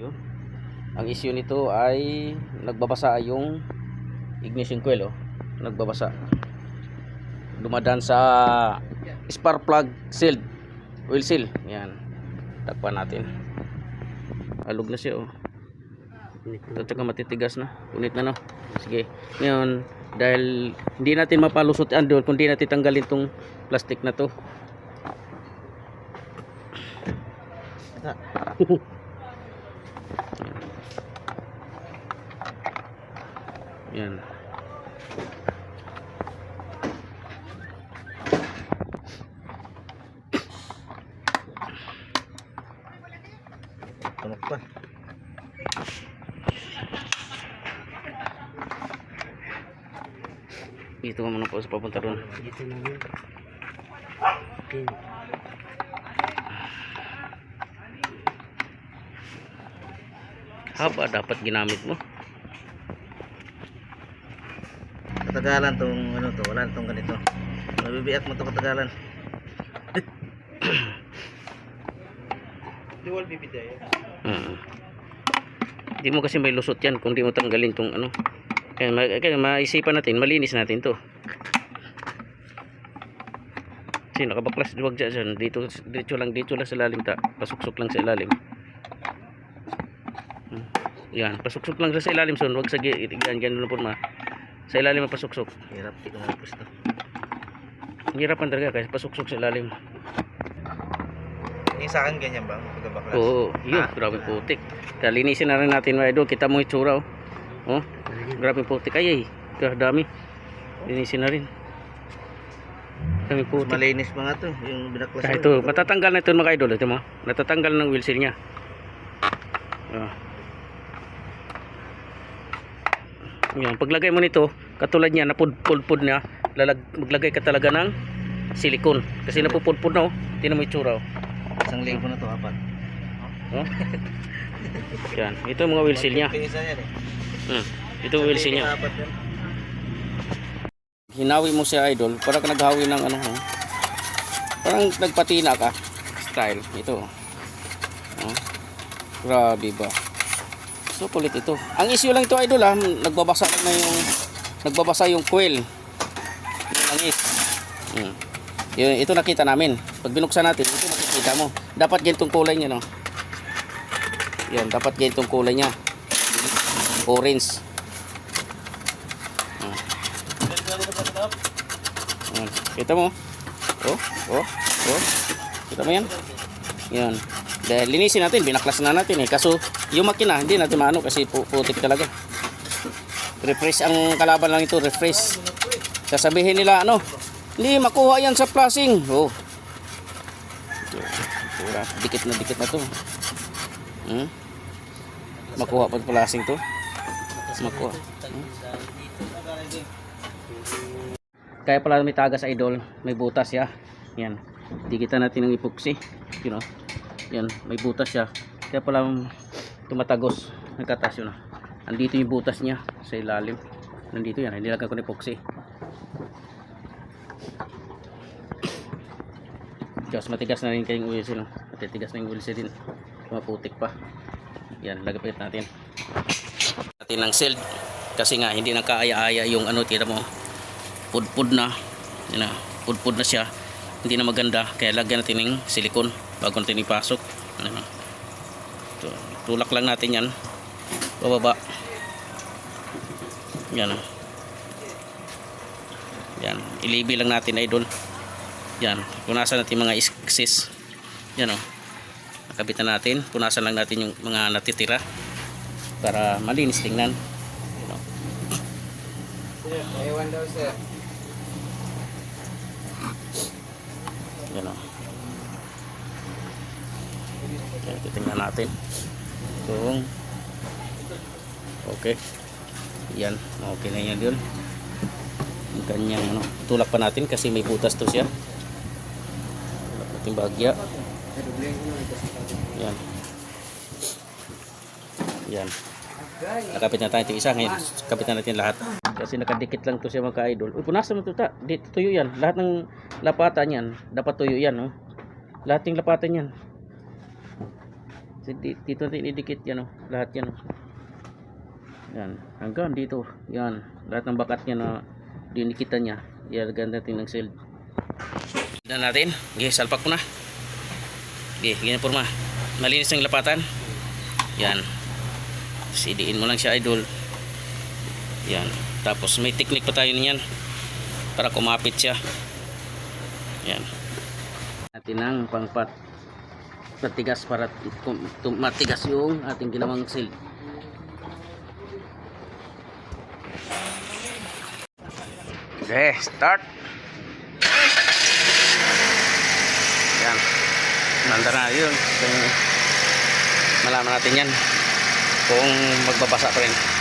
Yun. Ang issue nito ay nagbabasa yung ignition coil oh. Nagbabasa. Dumadaan sa spark plug seal, oil seal. Yan. Takpan natin. Alog na siya oh. Ito tsaka matitigas na. Unit na no. Sige. Ngayon, dahil hindi natin mapalusot yan doon, kundi natin tanggalin tong plastic na to. Yan. Tunog pa. Dito ka muna po sa papunta ron. Dito na yun. Okay. Haba dapat ginamit mo. Katagalan tong ano to, wala tong ganito. Mabibiyak mo to katagalan. Dual bibidaya. Mm. Hindi mo kasi may lusot yan kung di mo tanggalin tong ano. Kaya, ma kaya maisipan natin, malinis natin to. Kasi nakabaklas, dyan dyan. Dito, dito lang, dito lang sa lalim ta. Pasuksok lang sa ilalim. Yan, pasuksok lang sa ilalim son. Huwag sa gi- yan, ganun po ma. Sa ilalim pasuksok. Hirap di ko mapus to. Ang talaga kasi pasuksok sa ilalim. Yung sa akin ganyan ba? Pagkabaklas. Oo, yun, Ah. grabe putik. Kaya linisin na rin natin mga idol. Kita mo yung tsura oh. Oh, grabe putik. Ay, ay, dami. Linisin na rin. Mas putik. malinis pa nga to, yung binaklas. Ito, matatanggal na ito mga idol. Ito mo, natatanggal ng wheel seal niya. Ah. Yan, paglagay mo nito, katulad niya, napudpud niya, lalag, maglagay ka talaga ng silikon. Kasi napupudpud na oh. Tingnan mo yung tsura oh. Isang linggo na to, apat. oh. Yan, ito mga wheel seal niya. Eh. Hmm. Ito wheel seal niya. Hinawi mo si idol para ka naghawi ng ano oh. parang nagpatina ka style ito oh. grabe ba so kulit ito ang issue lang ito idol ah nagbabasa na yung nagbabasa yung coil yung langis hmm. yun, ito nakita namin pag binuksan natin ito makikita mo dapat ganitong kulay niya no yan dapat ganitong kulay niya orange Yan. Kita mo? Oh, oh, oh. Kita mo yan? Yan. Dahil linisin natin, binaklas na natin eh. Kaso, yung makina, hindi natin maano kasi pu putik talaga. Refresh ang kalaban lang ito, refresh. Sasabihin nila, ano, hindi makuha yan sa flashing. Oh. Pura, dikit na dikit na to. Hmm? Makuha pa flashing to. Makuha. Hmm? Kaya pala may tagas idol, may butas siya. Yan. Dikitan natin ng epoxy. You know. Yan, may butas siya. Kaya pala tumatagos. Nagkatas yun. ah. Andito yung butas niya sa ilalim. Nandito yan, nilagyan ko ng epoxy. Diyos, matigas na rin kayong seal. no? Matitigas na yung seal din. Maputik pa. Yan, lagapit natin. Natin ng seal. Kasi nga, hindi nakaaya-aya yung ano, tira mo pudpud na yun na pudpud na siya hindi na maganda kaya lagyan natin ng silikon bago natin ipasok ano Ito, tulak lang natin yan. Bababa. Yan. Yan. Ilibi lang natin idol. Yan. Punasan natin mga isksis yan o nakabitan natin. Punasan lang natin yung mga natitira para malinis tingnan. Yan o. Ewan daw sir. Yan o. Kaya titingnan natin. Kung okay. Yan. Okay na yan yun. Yung kanyang ano. Tulak pa natin kasi may butas to siya. Tulak natin bagya. Yan. Yan. Nakapit na tayo ito isa. Ngayon, kapitan natin lahat. Kasi nakadikit lang to siya mga ka-idol. Uy, punasan mo ito ta. Dito tuyo yan. Lahat ng lapatan yan. Dapat tuyo yan. Oh. Lahat ng lapatan yan. Dito natin idikit yan oh. Lahat yan oh. Yan. Hanggang dito. Yan. Lahat ng bakat niya na dinikitan niya. Ilalagyan natin ng shield. Tignan natin. Okay, salpak ko na. Okay, ganyan forma. Malinis ang lapatan. Yan. Sidiin mo lang siya idol. Yan. Tapos may technique pa tayo niyan para kumapit siya. Yan. Natin ang pangpat patigas para matigas yung ating ginawang shield. Okay, start. Yan. Nanda na yun. Malaman natin yan kung magbabasa pa rin.